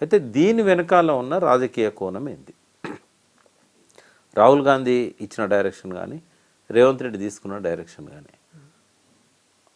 అయితే దీని వెనకాల ఉన్న రాజకీయ కోణం ఏంది రాహుల్ గాంధీ ఇచ్చిన డైరెక్షన్ కానీ రేవంత్ రెడ్డి తీసుకున్న డైరెక్షన్ కానీ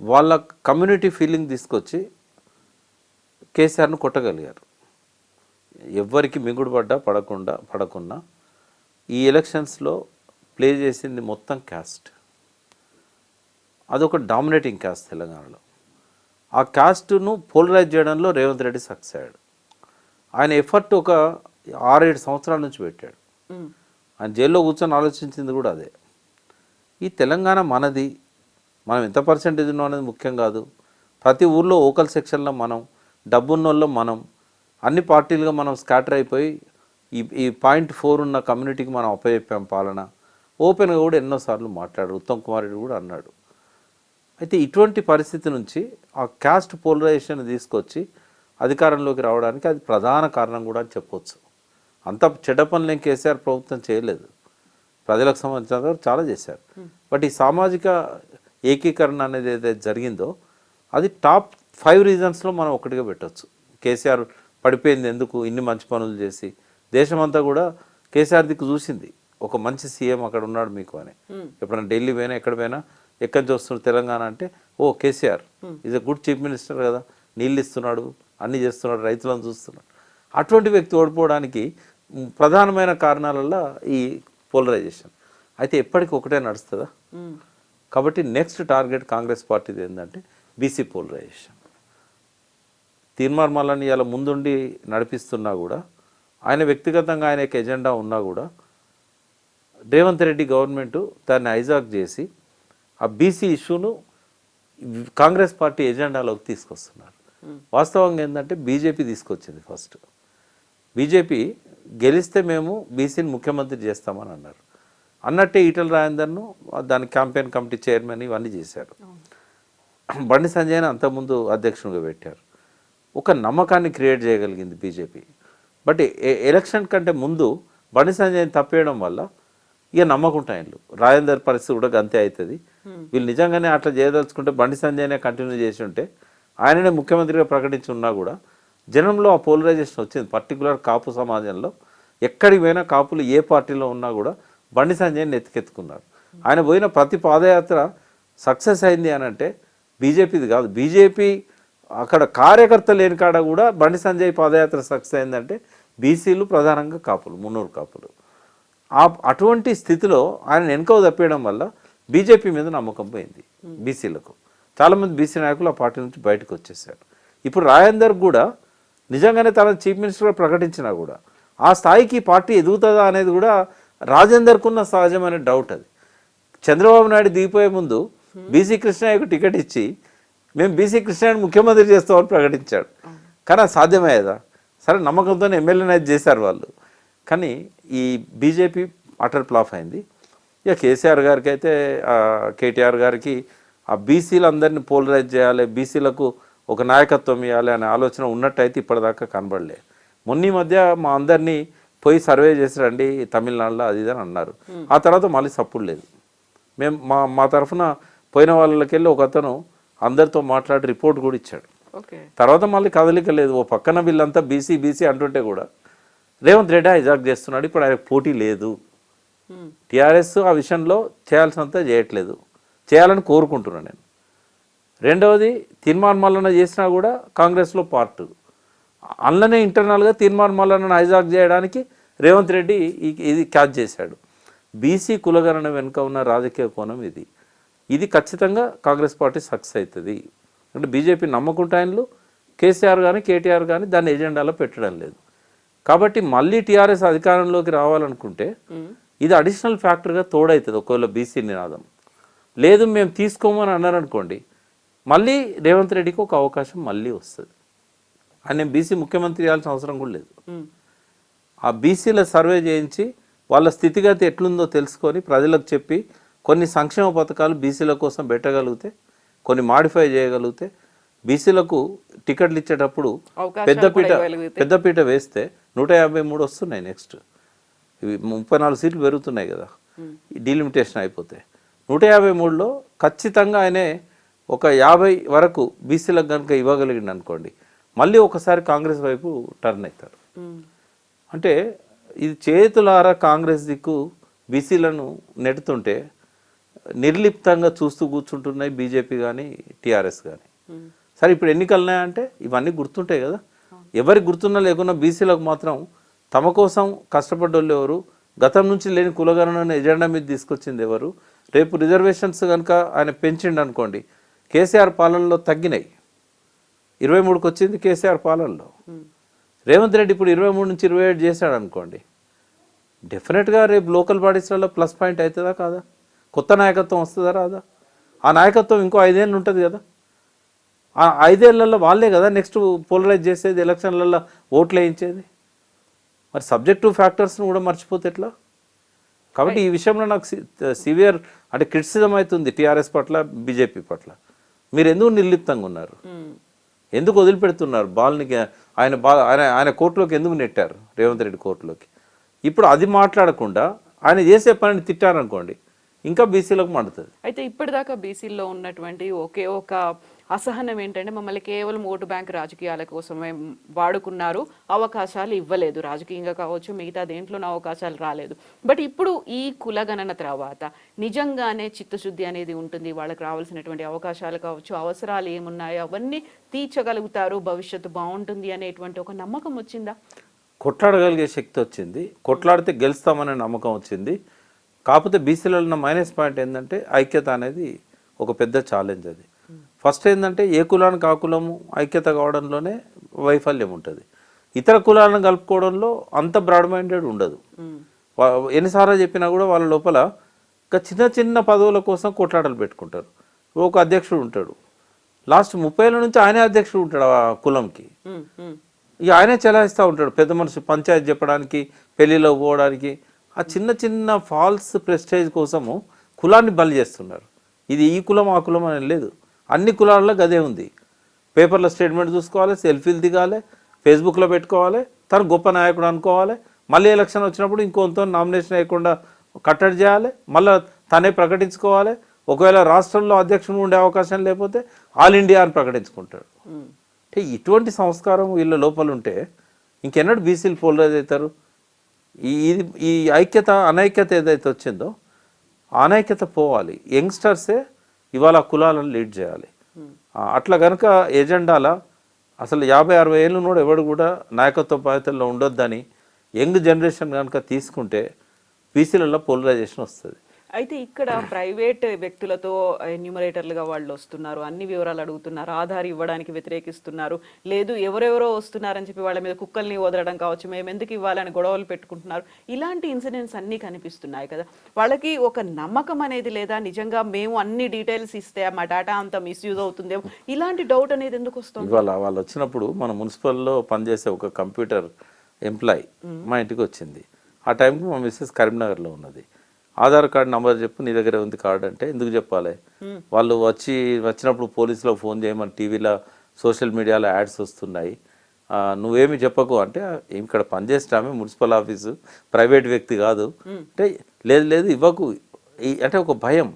వాళ్ళ కమ్యూనిటీ ఫీలింగ్ తీసుకొచ్చి కేసీఆర్ను కొట్టగలిగారు. ఎవ్వరికి మిగుడుపడ్డా పడకుండా పడకుండా ఈ ఎలక్షన్స్లో ప్లే చేసింది మొత్తం క్యాస్ట్ అదొక డామినేటింగ్ క్యాస్ట్ తెలంగాణలో. ఆ క్యాస్ట్ను పోలరైజ్ చేయడంలో రేవంత్ రెడ్డి సక్సెస్ అయ్యాడు ఆయన ఎఫర్ట్ ఒక ఆరేడు సంవత్సరాల నుంచి పెట్టాడు. ఆయన జైల్లో కూర్చొని ఆలోచించింది కూడా అదే. ఈ తెలంగాణ మనది మనం ఎంత పర్సెంటేజ్ ఉన్నాం అనేది ముఖ్యం కాదు. ప్రతి ఊర్లో ఓకల్ సెక్షన్లో మనం డబ్బున్నోళ్ళం మనం అన్ని పార్టీలుగా మనం స్కాటర్ అయిపోయి ఈ ఈ పాయింట్ ఫోర్ ఉన్న కమ్యూనిటీకి మనం అప్పచెప్పాం పాలన. ఓపెన్గా కూడా ఎన్నోసార్లు మాట్లాడారు. ఉత్తమ్ కుమార్ రెడ్డి కూడా అన్నాడు. అయితే ఇటువంటి పరిస్థితి నుంచి ఆ క్యాస్ట్ పోలరైజేషన్ తీసుకొచ్చి అధికారంలోకి రావడానికి అది ప్రధాన కారణం కూడా అని చెప్పొచ్చు. అంత చెడ్డ పనులు ఏం కేసీఆర్ ప్రభుత్వం చేయలేదు. ప్రజలకు సంబంధించిన చాలా చేశారు. బట్ ఈ సామాజిక ఏకీకరణ అనేది ఏదైతే జరిగిందో అది టాప్ ఫైవ్ రీజన్స్లో మనం ఒకటిగా పెట్టొచ్చు. కేసీఆర్ పడిపోయింది ఎందుకు? ఇన్ని మంచి పనులు చేసి దేశమంతా కూడా కేసీఆర్ దిక్కు చూసింది. ఒక మంచి సీఎం అక్కడ ఉన్నాడు మీకు అని. ఎప్పుడైనా ఢిల్లీ పోయినా ఎక్కడ పోయినా ఎక్కడి నుంచి వస్తున్నారు తెలంగాణ అంటే ఓ KCR is a good chief minister కదా నీళ్ళు ఇస్తున్నాడు అన్ని చేస్తున్నాడు రైతులను చూస్తున్నాడు. అటువంటి వ్యక్తి ఓడిపోవడానికి ప్రధానమైన కారణాలలో ఈ పోలరైజేషన్. అయితే ఎప్పటికీ ఒకటే నడుస్తుందా. కాబట్టి నెక్స్ట్ టార్గెట్ కాంగ్రెస్ పార్టీది ఏంటంటే బీసీ పోలరైజేషన్. తీర్మార్ మల్లని ఇలా ముందుండి నడిపిస్తున్నా కూడా ఆయన వ్యక్తిగతంగా ఆయన ఎజెండా ఉన్నా కూడా రేవంత్ రెడ్డి గవర్నమెంట్ దాన్ని హైజాక్ చేసి ఆ బీసీ ఇష్యూను కాంగ్రెస్ పార్టీ ఎజెండాలోకి తీసుకొస్తున్నారు. వాస్తవంగా ఏంటంటే బీజేపీ తీసుకొచ్చింది ఫస్ట్. బీజేపీ గెలిస్తే మేము బీసీని ముఖ్యమంత్రి చేస్తామని అన్నారు. అన్నట్టే ఈటల రాజేందర్ను దాని క్యాంపెయిన్ కమిటీ చైర్మన్ ఇవన్నీ చేశారు. బండి సంజయ్ని అంతకుముందు అధ్యక్షునిగా పెట్టారు. ఒక నమ్మకాన్ని క్రియేట్ చేయగలిగింది బీజేపీ. బట్ ఎలక్షన్ కంటే ముందు బండి సంజయ్ని తప్పేయడం వల్ల ఇక నమ్మకుంటాయిలు రాజేందర్ పరిస్థితి కూడా గంతే అవుతుంది. వీళ్ళు నిజంగానే అట్లా చేయదలుచుకుంటే బండి సంజయ్నే కంటిన్యూ చేసి ఉంటే ఆయననే ముఖ్యమంత్రిగా ప్రకటించి ఉన్నా కూడా జనంలో ఆ పోలరైజేషన్ వచ్చింది. పర్టికులర్ కాపు సమాజంలో ఎక్కడికి పోయినా కాపులు ఏ పార్టీలో ఉన్నా కూడా బండి సంజయ్ని ఎత్తుకెత్తుకున్నారు ఆయన పోయిన ప్రతి పాదయాత్ర సక్సెస్ అయింది అని అంటే బీజేపీది కాదు. బీజేపీ అక్కడ కార్యకర్త లేని కాడ కూడా బండి సంజయ్ పాదయాత్ర సక్సెస్ అయిందంటే బీసీలు ప్రధానంగా కాపులు మున్నూరు కాపులు. ఆ అటువంటి స్థితిలో ఆయన వెనుకవ తప్పేయడం వల్ల బీజేపీ మీద నమ్మకం పోయింది బీసీలకు. చాలామంది బీసీ నాయకులు ఆ పార్టీ నుంచి బయటకు వచ్చేసారు ఇప్పుడు రాజేందర్ కూడా నిజంగానే తన చీఫ్ మినిస్టర్గా ప్రకటించినా కూడా ఆ స్థాయికి పార్టీ ఎదుగుతుందా అనేది కూడా రాజేందర్కున్న సహజమైన డౌట్ అది. చంద్రబాబు నాయుడు దిగిపోయే ముందు బీసీ కృష్ణయ్యకు టికెట్ ఇచ్చి మేము బీసీ కృష్ణయ్యని ముఖ్యమంత్రి చేస్తామని ప్రకటించాడు. కానీ అది సాధ్యమయ్యేదా? సరే నమ్మకంతో ఎమ్మెల్యేని చేశారు వాళ్ళు. కానీ ఈ బీజేపీ అటర్ ప్లాఫ్ అయింది. ఇక కేసీఆర్ గారికి అయితే కేటీఆర్ గారికి ఆ బీసీలు అందరినీ పోలరైజ్ చేయాలి బీసీలకు ఒక నాయకత్వం ఇవ్వాలి అనే ఆలోచన ఉన్నట్టయితే ఇప్పటిదాకా కనబడలే. మొన్న మధ్య మా అందరినీ పోయి సర్వే చేసి రండి తమిళనాడులో అది ఇది అని అన్నారు. ఆ తర్వాత మళ్ళీ సప్పుడు లేదు. మేము మా మా తరఫున పోయిన వాళ్ళకి వెళ్ళి ఒక అతను అందరితో మాట్లాడి రిపోర్ట్ కూడా ఇచ్చాడు. ఓకే. తర్వాత మళ్ళీ కదలిక లేదు. ఓ పక్కన వీళ్ళంతా బీసీ బీసీ అంటుంటే కూడా రేవంత్ రెడ్డి హైజాక్ చేస్తున్నాడు ఇప్పుడు ఆయనకు పోటీ లేదు. టీఆర్ఎస్ ఆ విషయంలో చేయాల్సినంత చేయట్లేదు. చేయాలని కోరుకుంటున్నాను నేను. రెండవది తీర్మాన్ మల్లన చేసినా కూడా కాంగ్రెస్లో పార్ట్. అందులోనే ఇంటర్నల్గా తీర్మాన్ మల్లనను హైజాక్ చేయడానికి రేవంత్ రెడ్డి ఇది క్యాచ్ చేశాడు. బీసీ కులగణన వెనుక ఉన్న రాజకీయ కోణం ఇది. ఇది ఖచ్చితంగా కాంగ్రెస్ పార్టీ సక్సెస్ అవుతుంది. అంటే బీజేపీ నమ్మకుంటాయనలు కేసీఆర్ కానీ కేటీఆర్ కానీ దాన్ని ఎజెండాలో పెట్టడం లేదు. కాబట్టి మళ్ళీ టీఆర్ఎస్ అధికారంలోకి రావాలనుకుంటే ఇది అడిషనల్ ఫ్యాక్టర్గా తోడవుతుంది ఒకవేళ బీసీ నినాదం. లేదు మేము తీసుకోమని అన్నారనుకోండి మళ్ళీ రేవంత్ రెడ్డికి ఒక అవకాశం మళ్ళీ వస్తుంది. ఆయన బీసీ ముఖ్యమంత్రి చేయాల్సిన అవసరం కూడా లేదు. ఆ బీసీల సర్వే చేయించి వాళ్ళ స్థితిగతి ఎట్లుందో తెలుసుకొని ప్రజలకు చెప్పి కొన్ని సంక్షేమ పథకాలు బీసీల కోసం పెట్టగలిగితే కొన్ని మాడిఫై చేయగలిగితే బీసీలకు టికెట్లు ఇచ్చేటప్పుడు పెద్దపీట. పెద్దపీట వేస్తే నూట యాభై మూడు వస్తున్నాయి నెక్స్ట్ ఇవి ముప్పై నాలుగు సీట్లు పెరుగుతున్నాయి కదా. డీలిమిటేషన్ అయిపోతే. నూట యాభై మూడులో ఖచ్చితంగా ఆయనే ఒక యాభై వరకు బీసీలకు కనుక ఇవ్వగలిగిండు అనుకోండి మళ్ళీ ఒకసారి కాంగ్రెస్ వైపు టర్న్ అవుతారు. అంటే ఇది చేతులారా కాంగ్రెస్ దిక్కు బీసీలను నెడుతుంటే నిర్లిప్తంగా చూస్తూ కూర్చుంటున్నాయి బీజేపీ కానీ టీఆర్ఎస్ కానీ. సరే ఇప్పుడు ఎన్నికలు ఉన్నాయంటే ఇవన్నీ గుర్తుంటాయి కదా. ఎవరికి గుర్తున్నా లేకున్నా బీసీలకు మాత్రం తమ కోసం కష్టపడ్డోళ్ళు ఎవరు? గతం నుంచి లేని కులగణన ఎజెండా మీద తీసుకొచ్చింది ఎవరు? రేపు రిజర్వేషన్స్ కనుక ఆయన పెంచిండు అనుకోండి కేసీఆర్ పాలనలో తగ్గినాయి. ఇరవై మూడుకి వచ్చింది కేసీఆర్ పాలనలో. రేవంత్ రెడ్డి ఇప్పుడు ఇరవై మూడు నుంచి ఇరవై ఏడు చేశాడు అనుకోండి డెఫినెట్గా రేపు లోకల్ బాడీస్లలో ప్లస్ పాయింట్ అవుతుందా కాదా? కొత్త నాయకత్వం వస్తుందా రాదా? ఆ నాయకత్వం ఇంకో ఐదేళ్ళు ఉంటుంది కదా. ఆ ఐదేళ్ళలో వాళ్ళే కదా నెక్స్ట్ పోలరైజ్ చేసేది ఎలక్షన్లలో ఓట్లు వేయించేది. మరి సబ్జెక్టివ్ ఫ్యాక్టర్స్ని కూడా మర్చిపోతే ఎట్లా? కాబట్టి ఈ విషయంలో నాకు సివియర్ అంటే క్రిటిసిజం అవుతుంది టీఆర్ఎస్ పట్ల బీజేపీ పట్ల. మీరు ఎందుకు నిర్లిప్తంగా ఉన్నారు? ఉమ్. ఎందుకు వదిలిపెడుతున్నారు? బాల్ని ఆయన బా ఆయన ఆయన కోర్టులోకి ఎందుకు నెట్టారు? రేవంత్ రెడ్డి కోర్టులోకి. ఇప్పుడు అది మాట్లాడకుండా ఆయన చేసే పనిని తిట్టారనుకోండి ఇంకా బీసీలకు మండుతుంది. అయితే ఇప్పటిదాకా బీసీల్లో ఉన్నటువంటి ఒకే ఒక అసహనం ఏంటంటే మమ్మల్ని కేవలం ఓటు బ్యాంక్ రాజకీయాల కోసమే వాడుకున్నారు. అవకాశాలు ఇవ్వలేదు. రాజకీయంగా కావచ్చు మిగతా దేంట్లోనూ అవకాశాలు రాలేదు. బట్ ఇప్పుడు ఈ కులగణన తర్వాత నిజంగానే చిత్తశుద్ధి అనేది ఉంటుంది. వాళ్ళకి రావాల్సినటువంటి అవకాశాలు కావచ్చు అవసరాలు ఏమున్నాయో అవన్నీ తీర్చగలుగుతారు. భవిష్యత్తు బాగుంటుంది అనేటువంటి ఒక నమ్మకం వచ్చిందా? కొట్లాడగలిగే శక్తి వచ్చింది. కొట్లాడితే గెలుస్తామనే నమ్మకం వచ్చింది. కాకపోతే బీసీలో ఉన్న మైనస్ పాయింట్ ఏంటంటే ఐక్యత అనేది ఒక పెద్ద ఛాలెంజ్ అది. ఫస్ట్ ఏంటంటే ఏ కులానికి ఆ కులము ఐక్యత కావడంలోనే వైఫల్యం ఉంటుంది. ఇతర కులాలను కలుపుకోవడంలో అంత బ్రాడ్ మైండెడ్ ఉండదు. ఎన్నిసార్లు చెప్పినా కూడా వాళ్ళ లోపల ఇంకా చిన్న చిన్న పదవుల కోసం కొట్లాటలు పెట్టుకుంటారు. ఒక అధ్యక్షుడు ఉంటాడు. లాస్ట్ ముప్పై ఏళ్ళ నుంచి ఆయనే అధ్యక్షుడు ఉంటాడు ఆ కులంకి. ఇక ఆయనే చెలాయిస్తూ ఉంటాడు. పెద్ద మనిషి పంచాయతీ చెప్పడానికి పెళ్ళిలో పోవడానికి ఆ చిన్న చిన్న ఫాల్స్ ప్రెస్టేజ్ కోసము కులాన్ని బలి చేస్తున్నారు. ఇది ఈ కులం ఆ కులం అని లేదు. అన్ని కులాల్లో గదే ఉంది. పేపర్లో స్టేట్మెంట్ చూసుకోవాలి సెల్ఫీలు దిగాలి ఫేస్బుక్లో పెట్టుకోవాలి తను గొప్ప నాయకుడు అనుకోవాలి. మళ్ళీ ఎలక్షన్ వచ్చినప్పుడు ఇంకొంత నామినేషన్ వేయకుండా కట్టడి చేయాలి. మళ్ళీ తనే ప్రకటించుకోవాలి. ఒకవేళ రాష్ట్రంలో అధ్యక్షుడు ఉండే అవకాశం లేకపోతే ఆల్ ఇండియా అని ప్రకటించుకుంటాడు. అంటే ఇటువంటి సంస్కారం వీళ్ళ లోపల ఉంటే ఇంకెన్నడు బీసీలు పోలరైజ్ అవుతారు? ఇది ఈ ఐక్యత అనైక్యత ఏదైతే వచ్చిందో అనైక్యత పోవాలి. యంగ్స్టర్సే ఇవాళ కులాలను లీడ్ చేయాలి. ఆ, అట్లా కనుక ఎజెండాల అసలు యాభై అరవై ఏళ్ళు కూడా ఎవడు కూడా నాయకత్వ బాధ్యతల్లో ఉండొద్దని యంగ్ జనరేషన్ కనుక తీసుకుంటే బీసీలలో పోలరైజేషన్ వస్తుంది. అయితే ఇక్కడ ప్రైవేట్ వ్యక్తులతో ఎన్యూమరేటర్లుగా వాళ్ళు వస్తున్నారు అన్ని వివరాలు అడుగుతున్నారు ఆధార్ ఇవ్వడానికి వ్యతిరేకిస్తున్నారు లేదు ఎవరెవరో వస్తున్నారని చెప్పి వాళ్ళ మీద కుక్కల్ని వదలడం కావచ్చు మేము ఎందుకు ఇవ్వాలని గొడవలు పెట్టుకుంటున్నారు ఇలాంటి ఇన్సిడెంట్స్ అన్నీ కనిపిస్తున్నాయి కదా. వాళ్ళకి ఒక నమ్మకం అనేది లేదా నిజంగా మేము అన్ని డీటెయిల్స్ ఇస్తే మా డేటా అంతా మిస్యూజ్ అవుతుందేమో ఇలాంటి డౌట్ అనేది ఎందుకు వస్తుంది? ఇవాళ వాళ్ళు వచ్చినప్పుడు మన మున్సిపల్లో పనిచేసే ఒక కంప్యూటర్ ఎంప్లాయ్ మా ఇంటికి వచ్చింది. ఆ టైంకి మా మిస్సెస్ కరీంనగర్లో ఉన్నది. ఆధార్ కార్డు నంబర్ చెప్పు నీ దగ్గర ఉంది కార్డు అంటే ఎందుకు చెప్పాలి? వాళ్ళు వచ్చి వచ్చినప్పుడు పోలీసులో ఫోన్ చేయమని టీవీలో సోషల్ మీడియాలో యాడ్స్ వస్తున్నాయి. నువ్వేమి చెప్పకు అంటే ఇక్కడ పనిచేస్తామే మున్సిపల్ ఆఫీసు ప్రైవేట్ వ్యక్తి కాదు. అంటే లేదు లేదు ఇవ్వకు. అంటే ఒక భయం.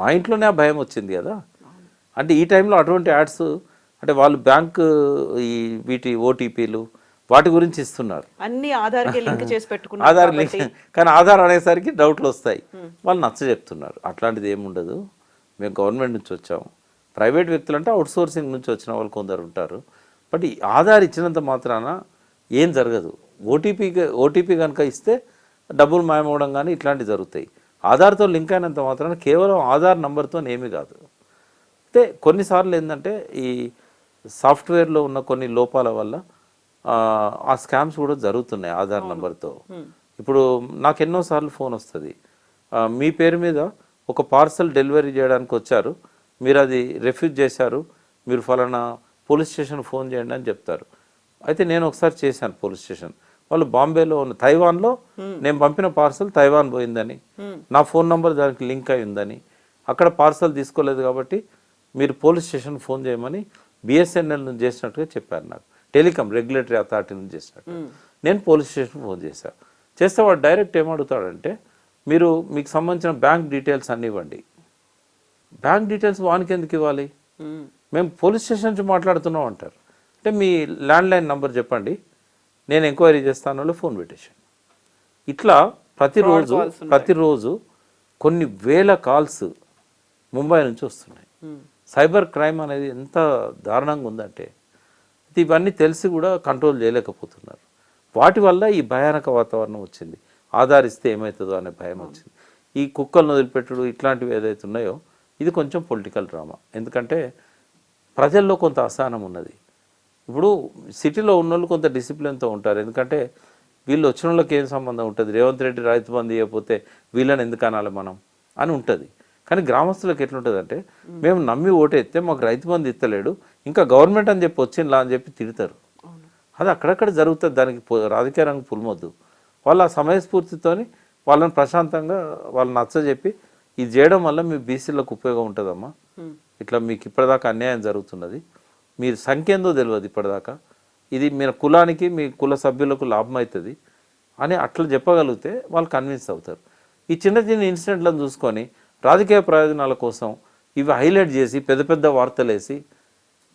మా ఇంట్లోనే ఆ భయం వచ్చింది కదా. అంటే ఈ టైంలో అటువంటి యాడ్స్ అంటే వాళ్ళు బ్యాంక్ ఈ వీటి ఓటీపీలు వాటి గురించి ఇస్తున్నారు. అన్ని ఆధార్కి లింక్ చేసి పెట్టుకున్నారు ఆధార్ లింక్ కానీ ఆధార్ అనేసరికి డౌట్లు వస్తాయి. వాళ్ళు నచ్చ చెప్తున్నారు. అట్లాంటిది ఏముండదు మేము గవర్నమెంట్ నుంచి వచ్చాము. ప్రైవేట్ వ్యక్తులు అంటే అవుట్ సోర్సింగ్ నుంచి వచ్చిన వాళ్ళు కొందరు ఉంటారు. బట్ ఈ ఆధార్ ఇచ్చినంత మాత్రాన ఏం జరగదు. ఓటీపీ ఓటీపీ కనుక ఇస్తే డబ్బులు మాయమవడం కానీ ఇట్లాంటివి జరుగుతాయి. ఆధార్తో లింక్ అయినంత మాత్రాన కేవలం ఆధార్ నంబర్తో ఏమీ కాదు. అయితే కొన్నిసార్లు ఏంటంటే ఈ సాఫ్ట్వేర్లో ఉన్న కొన్ని లోపాల వల్ల ఆ, స్కామ్స్ కూడా జరుగుతున్నాయి ఆధార్ నంబర్తో. ఇప్పుడు నాకు ఎన్నోసార్లు ఫోన్ వస్తుంది. మీ పేరు మీద ఒక పార్సల్ డెలివరీ చేయడానికి వచ్చారు. మీరు అది రిఫ్యూజ్ చేశారు. మీరు ఫలానా పోలీస్ స్టేషన్ ఫోన్ చేయండి అని చెప్తారు. అయితే నేను ఒకసారి చేశాను పోలీస్ స్టేషన్. వాళ్ళు బాంబేలో ఉన్న తైవాన్లో నేను పంపిన పార్సల్ తైవాన్ పోయిందని. నా ఫోన్ నంబర్ దానికి లింక్ అయి ఉందని. అక్కడ పార్సల్ తీసుకోలేదు కాబట్టి మీరు పోలీస్ స్టేషన్ ఫోన్ చేయమని బిఎస్ఎన్ఎల్ నుంచి చేసినట్టుగా చెప్పారు నాకు. టెలికాం రెగ్యులేటరీ అథారిటీ నుంచి చేసినట్టు నేను పోలీస్ స్టేషన్ ఫోన్ చేశాను చేస్తే వాడు డైరెక్ట్ ఏమడుగుతాడంటే మీరు మీకు సంబంధించిన బ్యాంక్ డీటెయిల్స్ అన్ని ఇవ్వండి. బ్యాంక్ డీటెయిల్స్ వానికి ఎందుకు ఇవ్వాలి. మేము. పోలీస్ స్టేషన్ నుంచి మాట్లాడుతున్నాం అంటారు. అంటే మీ ల్యాండ్లైన్ నంబర్ చెప్పండి. నేను ఎంక్వైరీ చేస్తాను వాళ్ళు ఫోన్ పెట్టేసాను ఇట్లా ప్రతిరోజు. ప్రతిరోజు కొన్ని వేల కాల్స్ ముంబై నుంచి వస్తున్నాయి. సైబర్ క్రైమ్ అనేది ఎంత దారుణంగా ఉందంటే ఇవన్నీ తెలిసి కూడా కంట్రోల్ చేయలేకపోతున్నారు. వాటి వల్ల ఈ భయానక వాతావరణం వచ్చింది. ఆధారిస్తే ఏమవుతుందో అనే భయం వచ్చింది. ఈ కుక్కలను వదిలిపెట్టుడు ఇట్లాంటివి ఏదైతే ఉన్నాయో ఇది కొంచెం పొలిటికల్ డ్రామా. ఎందుకంటే ప్రజల్లో కొంత అసహనం ఉన్నది. ఇప్పుడు సిటీలో ఉన్న వాళ్ళు కొంత డిసిప్లిన్తో ఉంటారు. ఎందుకంటే వీళ్ళు వచ్చిన వాళ్ళకి ఏం సంబంధం ఉంటుంది? రేవంత్ రెడ్డి రైతు బంధు ఇవ్వకపోతే వీళ్ళని ఎందుకు అనాలి మనం? అని ఉంటుంది. కానీ గ్రామస్తులకు ఎట్లుంటుంది అంటే మేము నమ్మి ఓటేస్తే మాకు రైతు బంధు ఇస్తలేడు ఇంకా గవర్నమెంట్ అని చెప్పి వచ్చిందా అని చెప్పి తిడతారు. అది అక్కడక్కడ జరుగుతుంది దానికి రాజకీయ రంగు పులిమొద్దు. వాళ్ళ ఆ సమయస్ఫూర్తితోని వాళ్ళని ప్రశాంతంగా వాళ్ళని నచ్చజెప్పి ఇది చేయడం వల్ల మీ బీసీలకు ఉపయోగం ఉంటుందమ్మా. ఇట్లా మీకు ఇప్పటిదాకా అన్యాయం జరుగుతున్నది. మీరు సంఖ్య ఏందో తెలియదు ఇప్పటిదాకా. ఇది మీ కులానికి మీ కుల సభ్యులకు లాభం అవుతుంది అని అట్లా చెప్పగలిగితే వాళ్ళు కన్విన్స్ అవుతారు. ఈ చిన్న చిన్న ఇన్సిడెంట్లను చూసుకొని రాజకీయ ప్రయోజనాల కోసం ఇవి హైలైట్ చేసి పెద్ద పెద్ద వార్తలేసి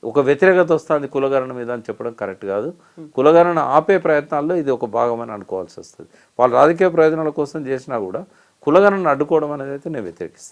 ఒక వ్యతిరేకత వస్తుంది కులగరణ మీద అని చెప్పడం కరెక్ట్ కాదు. కులగరణ ఆపే ప్రయత్నాల్లో ఇది ఒక భాగం అని అనుకోవాల్సి వస్తుంది. వాళ్ళు రాజకీయ ప్రయోజనాల కోసం చేసినా కూడా కులగణను అడ్డుకోవడం అనేది అయితే నేను వ్యతిరేకిస్తాను.